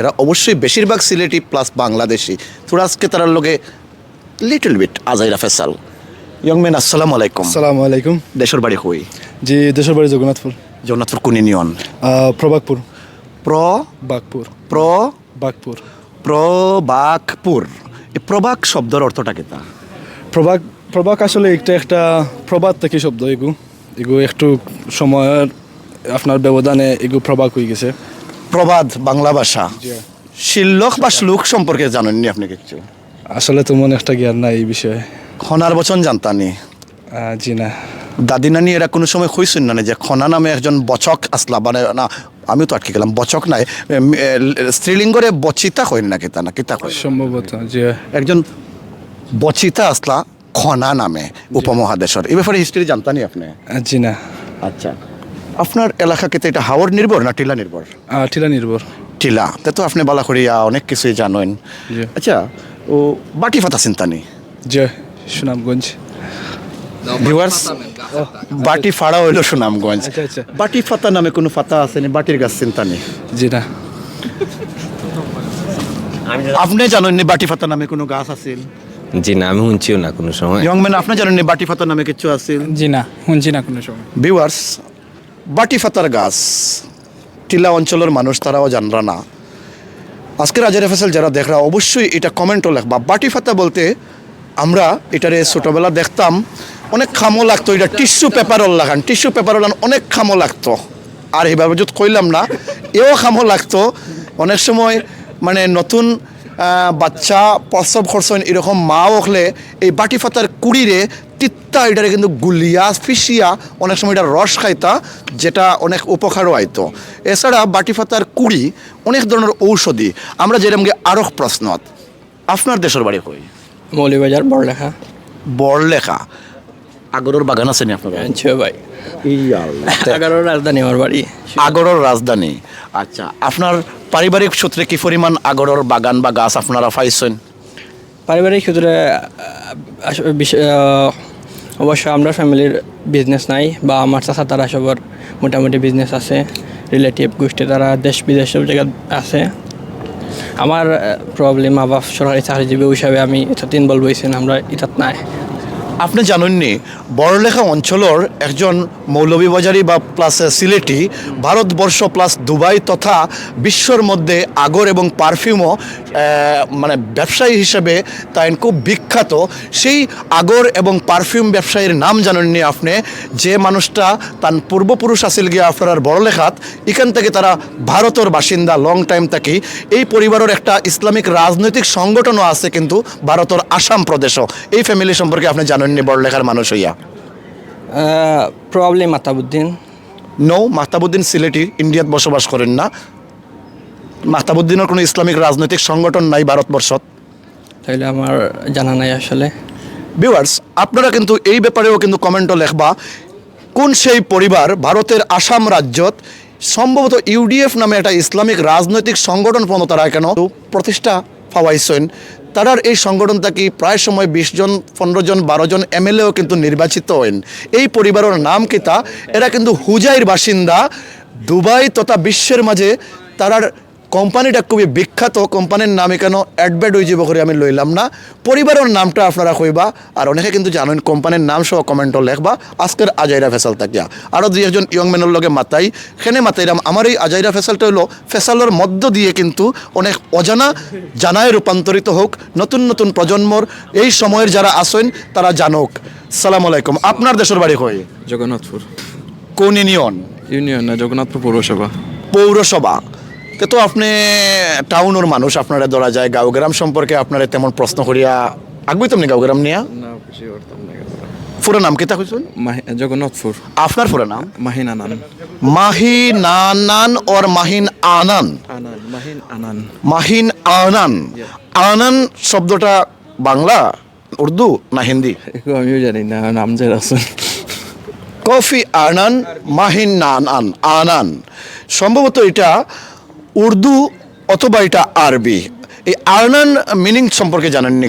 এরা অবশ্যই বেশিরভাগ সিলেটি প্লাস বাংলাদেশি। তোরা আজকে তার লগে লিটল বিট আজাইরা ফেসাল। ইয়ং ম্যান আসসালামু আলাইকুম। সালামু আলাইকুম। দেশের বাড়ি হই জি দেশের বাড়ি জগন্নাথপুর। জগন্নাথপুর কোন ইউনিয়ন? আহ, প্রভাগপুর। প্র? বাগপুর। প্র? প্রবাকপুর এই প্রবাক শব্দের অর্থটা কেতা প্রভাগ প্রভাগ আসলে একটা একটা প্রবাদ থেকে শব্দ এগু। এগু একটু সময়ের আপনার ব্যবধানে এগু প্রভাগ হয়ে গেছে। প্রবাদ বাংলা ভাষা। শিল্লক বা শ্লোক সম্পর্কে জানেননি আপনি কিছু? আসলে তেমন একটা জ্ঞান নাই এই বিষয়ে। খনার বচন জানতানি? জি না। দাদি নানি এরা কোনো সময় কইছেন না যে খনা নামে একজন বচক আসলা মানে না আমিও তো আটকে গেলাম বচক নাই স্ত্রীলিঙ্গরে বচিতা কইন না কিতা না কিতা সম্ভবত যে একজন বচিতা আসলা খনা নামে উপমহাদেশের। এই ব্যাপারে হিস্ট্রি জানতানি আপনি? জি না। আচ্ছা। আপনার এলাকা কেতে এটা হাওর নির্ভর না টিলা নির্ভর? টিলা নির্ভর। টিলা। তা তো আপনি বালা করিয়া অনেক কিছুই জানেন। আচ্ছা ও বাটি ফাতা চিন্তানি জি সুনামগঞ্জ। ভিউয়ার্স বাটি ফাড়া হইল সুনামগঞ্জ। আচ্ছা, আচ্ছা। বাটি ফাতা নামে কোনো ফাতা আছে নি? বাটির গাছ চিন্তা নেই জি না। আপনি জানেন নি বাটি ফাতা নামে কোনো গাছ আছে জি না আমি শুনছিও না কোনো সময়। ইয়ং ম্যান আপনি জানেন নি বাটি ফাতা নামে কিছু আছে জি না শুনছি না কোনো সময়। ভিউয়ার্স বাটি ফাতার গাছ। টিলা অঞ্চলের মানুষ তারাও জানরা না। আজকের আজের ফেসেল যারা দেখরা, অবশ্যই এটা কমেন্টও লেখবা বাটি ফাতা বলতে আমরা এটারে ছোটোবেলা দেখতাম, অনেক খামো লাগতো, এটা টিস্যু পেপারও লাগান, টিস্যু পেপারও লাগান, অনেক খামো লাগতো। আর এইভাবে যদি কইলাম না, এও খামো লাগতো। অনেক সময় মানে নতুন বাচ্চা প্রসব খরচন এরকম মা ওখলে এই বাটি ফাতার কুড়িরে তিত্তা এটারে কিন্তু গুলিয়া ফিসিয়া অনেক সময় এটা রস খাইতা যেটা অনেক উপকারও আইতো। এছাড়া বাটি ফাতার কুড়ি অনেক ধরনের ঔষধি। আমরা যেরকম আরও প্রশ্নত। আপনার দেশের বাড়ি কই? মৌলিবাজার বড়লেখা। বড়লেখা। আগরের বাগান আছে নি আপনার ভাই। এগারো রাজধানী আমার বাড়ি। আগরের রাজধানী। আচ্ছা আপনার পারিবারিক সূত্রে কি পরিমাণ আগরের বাগান বা গাছ আপনারা পাইছেন? পারিবারিক সূত্রে অবশ্য আমরা ফ্যামিলির বিজনেস নাই, বা আমার চাষা তারা সবার মোটামুটি বিজনেস আছে রিলেটিভ গোষ্ঠী তারা দেশ বিদেশ সব জায়গায় আছে। আমার প্রবলেম আবার সরকারি চাকরিজীবী হিসাবে আমি এটা তিন বল বইছেন আমরা এটা নাই। আপনি জানেননি, বড়লেখা অঞ্চলের একজন মৌলভীবাজারি বা plus Sylheti Bharatvarsha plus Dubai তথা বিশ্বর মধ্যে আগর এবং পারফিউমও মানে ব্যবসায়ী হিসেবে তাই খুব বিখ্যাত। সেই আগর এবং পারফিউম ব্যবসায়ীর নাম জানেননি আপনি, যে মানুষটা তার পূর্বপুরুষ আসিল গিয়ে আপনার বড়লেখাত, এখান থেকে তারা ভারতের বাসিন্দা লং টাইম থাকি এই পরিবারের একটা ইসলামিক রাজনৈতিক সংগঠনও আছে কিন্তু ভারতের আসাম প্রদেশও। এই ফ্যামিলি সম্পর্কে আপনি জানেননি বড়লেখার মানুষ হইয়া? প্রবলেম মাতাবুদ্দিন। নৌ মাহতাবুদ্দিন সিলেটি ইন্ডিয়াত বসবাস করেন না। মাহতাবুদ্দিনের কোনো ইসলামিক রাজনৈতিক সংগঠন নাই ভারতবর্ষত। তাইলে আমার জানা নাই আসলে। ভিউয়ার্স আপনারা কিন্তু এই ব্যাপারেও কিন্তু কমেন্টও লেখবা কোন সেই পরিবার ভারতের আসাম রাজ্যত সম্ভবত ইউডিএফ নামে একটা ইসলামিক রাজনৈতিক সংগঠন পর্যন্ত তারা কেন? প্রতিষ্ঠা পাওয়াইছেন তারার এই সংগঠন কি প্রায় সময় বিশ জন, পনেরো জন, বারো জন এমএলএও কিন্তু নির্বাচিত হন এই পরিবারের নাম কিতা এরা কিন্তু হুজাইর বাসিন্দা দুবাই তথা বিশ্বের মাঝে তারার কোম্পানিটা খুবই বিখ্যাত কোম্পানির নাম এখানে অ্যাডভার্ট হয়ে যাব করে আমি লইলাম না। পরিবারের নামটা আপনারা কইবা আর অনেকে কিন্তু জানেন কোম্পানির নাম সহ কমেন্টও লেখবা আজকের আজাইরা ফেসাল থাকিয়া আরও দুই একজন ইয়ং ম্যানের লগে মাতাই সেনে মাতাইরাম আমার এই আজাইরা ফেসালটা হলো ফেসালের মধ্য দিয়ে কিন্তু অনেক অজানা জানায় রূপান্তরিত হোক নতুন নতুন প্রজন্মর এই সময়ের যারা আসেন তারা জানুক। সালাম আলাইকুম। আপনার দেশের বাড়ি কই? জগন্নাথপুর। কোন ইউনিয়ন? ইউনিয়ন না জগন্নাথপুর পৌরসভা। পৌরসভা। তে আপনি টাউনের মানুষ আপনারা ধরা যায় গাঁওগ্রাম সম্পর্কে আপনারা তেমন প্রশ্ন করিয়া আগবই তেমনি গাঁওগ্রাম নিয়া? পুরো নাম কেতা কইছেন? জগন্নাথপুর। আপনার পুরো নাম? মাহিন আনান মাহি নানান ওর মাহিন আনান? আনান মাহিন আনান। মাহিন আনান? আনান শব্দটা বাংলা উর্দু না হিন্দি? আমিও জানি না নাম যে আছে। কফি আনান মাহিন নানান আনান। সম্ভবত এটা উর্দু অথবা এটা আরবি? এই আনান মিনিং সম্পর্কে জানেননি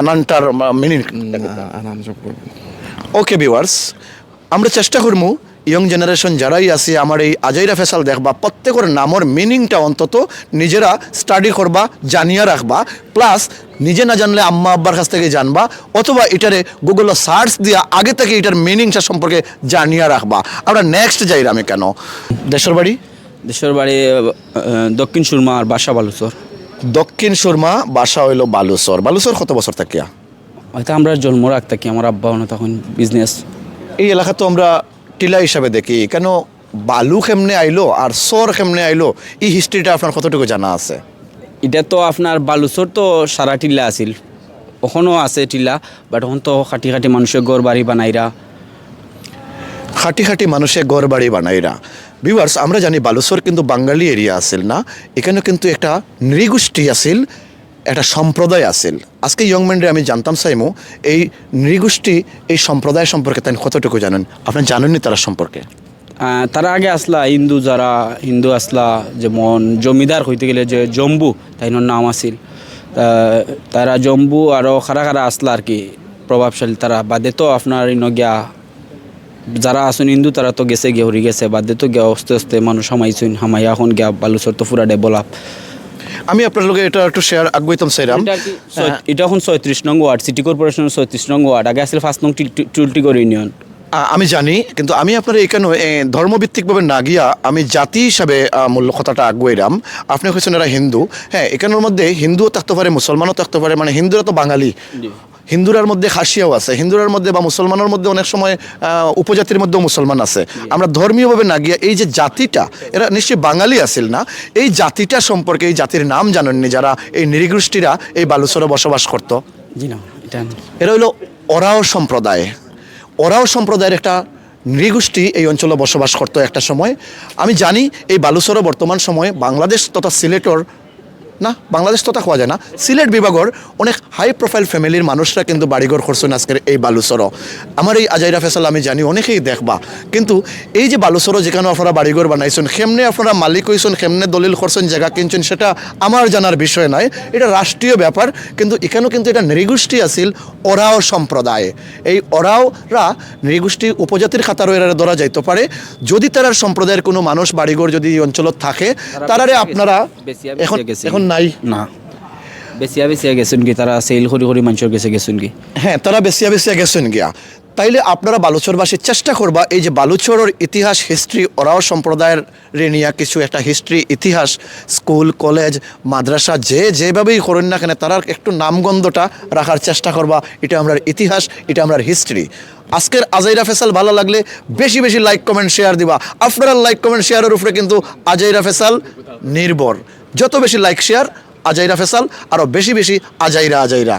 আনানটার মিনিং ওকে ভিউয়ার্স আমরা চেষ্টা করব ইয়ং জেনারেশন যারাই আছে আমার এই আজাইরা ফেসাল দেখবা প্রত্যেকের নামর মিনিংটা অন্তত নিজেরা স্টাডি করবা জানিয়া রাখবা প্লাস নিজে না জানলে আম্মা আব্বার কাছ থেকে জানবা অথবা এটারে গুগলে সার্চ দিয়া আগে থেকে এটার মিনিংটা সম্পর্কে জানিয়া রাখবা। আমরা নেক্সট যাইরামে কেন দেশের বাড়ি? দেশের বাড়ি দক্ষিণ সুরমা আর বাসা বালুচর। দক্ষিণ সুরমা বাসা হইল বালুচর। বালুচর কত বছর থাকিয়া? হয়তো আমরা জন্ম রাখতে কি আমার আব্বা হনো তখন বিজনেস এই এলাকা তো আমরা টিলা হিসাবে দেখি। কেন বালু কেমনে আইলো আর সর কেমনে আইলো এই হিস্ট্রিটা আপনার কতটুকু জানা আছে? এটা তো আপনার বালুচর তো সারা টিলা আছিল। ওখানেও আছে টিলা বাট ওখান তো খাটি খাটি মানুষের গড় বাড়ি বানাইরা। খাটি খাটি মানুষে ঘর বাড়ি বানাইরা। ভিউয়ার্স আমরা জানি বালুচর কিন্তু বাঙালি এরিয়া আছিল না। এখানে কিন্তু একটা নৃগোষ্ঠী আছিল, একটা সম্প্রদায় আছিল। আজকে ইয়ং ম্যানরে আমি জানতাম সাইমু, এই নৃগোষ্ঠী, এই সম্প্রদায় সম্পর্কে তাই কতটুকু জানেন? আপনি জানেননি তারা সম্পর্কে? তারা আগে আসলা, হিন্দু যারা, হিন্দু আসলা, যেমন জমিদার হইতে গেলে যে জম্বু, তাইনোর নাম আছিল। তা তারা জম্বু আরও খারা খারা আসলা আর কি, প্রভাবশালী তারা। বাদে তো আপনার ইনো গিয়া যারা আসুন হিন্দু তারা তো গেছে গিয়ে হরি গেছে বাদে তো গিয়া আস্তে আস্তে মানুষ হামাইছুন হামাইয়া এখন গিয়া বালুচর তো ফুরা ডেভেলপ। আমি আপনার লোকে এটা একটু শেয়ার আগুইতাম সাইরাম। এটা কি এখন ছয়ত্রিশ নং ওয়ার্ড সিটি কর্পোরেশনের ছয়ত্রিশ নং ওয়ার্ড। আগে আসলে ফার্স্ট নং টুলটিগর ইউনিয়ন আমি জানি কিন্তু আমি আপনার এখানে ধর্মভিত্তিকভাবে না গিয়া আমি জাতি হিসাবে মূল্য কথাটা আগুয়াইলাম আপনি হয়েছেন এরা হিন্দু। হ্যাঁ এখানের মধ্যে হিন্দুও থাকতে পারে মুসলমানও থাকতে পারে মানে হিন্দুরা তো বাঙালি। হিন্দুরার মধ্যে খাসিয়াও আছে। হিন্দুরার মধ্যে বা মুসলমানের মধ্যে অনেক সময় উপজাতির মধ্যেও মুসলমান আছে। আমরা ধর্মীয়ভাবে না গিয়া এই যে জাতিটা এরা নিশ্চয়ই বাঙালি আছিল না? এই জাতিটা সম্পর্কে এই জাতির নাম জানেননি যারা এই নৃগোষ্ঠীরা এই বালুচরে বসবাস করতো? এটা এরা হলো ওরাও সম্প্রদায়। ওরাও সম্প্রদায়ের একটা নৃগোষ্ঠী এই অঞ্চলে বসবাস করতো একটা সময়। আমি জানি এই বালুচরও বর্তমান সময়ে বাংলাদেশ তথা সিলেটর না বাংলাদেশ তথা হওয়া যায় না। সিলেট বিভাগর অনেক হাই প্রোফাইল ফ্যামিলির মানুষরা কিন্তু বাড়িঘর করছেন আজকের এই বালুচরও আমার এই আজাইরা ফেসাল আমি জানি অনেকেই দেখবা। কিন্তু এই যে বালুচরও যেখানে আপনারা বাড়িঘর বানাইছেন কেমনে আপনারা মালিক হইছেন কেমনে দলিল করছেন জায়গা কিনছেন সেটা আমার জানার বিষয় নয় এটা রাষ্ট্রীয় ব্যাপার কিন্তু এখানেও কিন্তু এটা নৃগোষ্ঠী আছিল ওরাও সম্প্রদায়। এই ওরাওরা নৃগোষ্ঠী উপজাতির খাতারও এরা ধরা যাইতে পারে। যদি তারার সম্প্রদায়ের কোনো মানুষ বাড়িঘর যদি এই অঞ্চলত থাকে তারারে আপনারা এখন এখন নাই। না। বেশিয়া বেশিয়া গেছেন কি তারা সেল করি করি মানুষের গেছে গেছেন কি? হ্যাঁ তারা বেশিয়া বেশিয়া গেছেন গিয়া। তাইলে আপনারা বালুচরবাসী চেষ্টা করবা এই যে বালুচরের ইতিহাস হিস্ট্রি ওরাও সম্প্রদায়ের রে নিয়ে কিছু একটা হিস্ট্রি ইতিহাস স্কুল কলেজ মাদ্রাসা যে যেভাবেই করেন না কেন তারা একটু নামগন্ধটা রাখার চেষ্টা করবা। এটা আমরা ইতিহাস এটা আমরা হিস্ট্রি আজকের আজাইরা ফেসাল ভালো লাগলে বেশি বেশি লাইক কমেন্ট শেয়ার দিবা। আপনারা লাইক কমেন্ট শেয়ারের উপরে কিন্তু আজাইরা ফেসাল নির্ভর। যত বেশি লাইক শেয়ার আজাইরা ফেসাল আরও বেশি বেশি আজাইরা আজাইরা।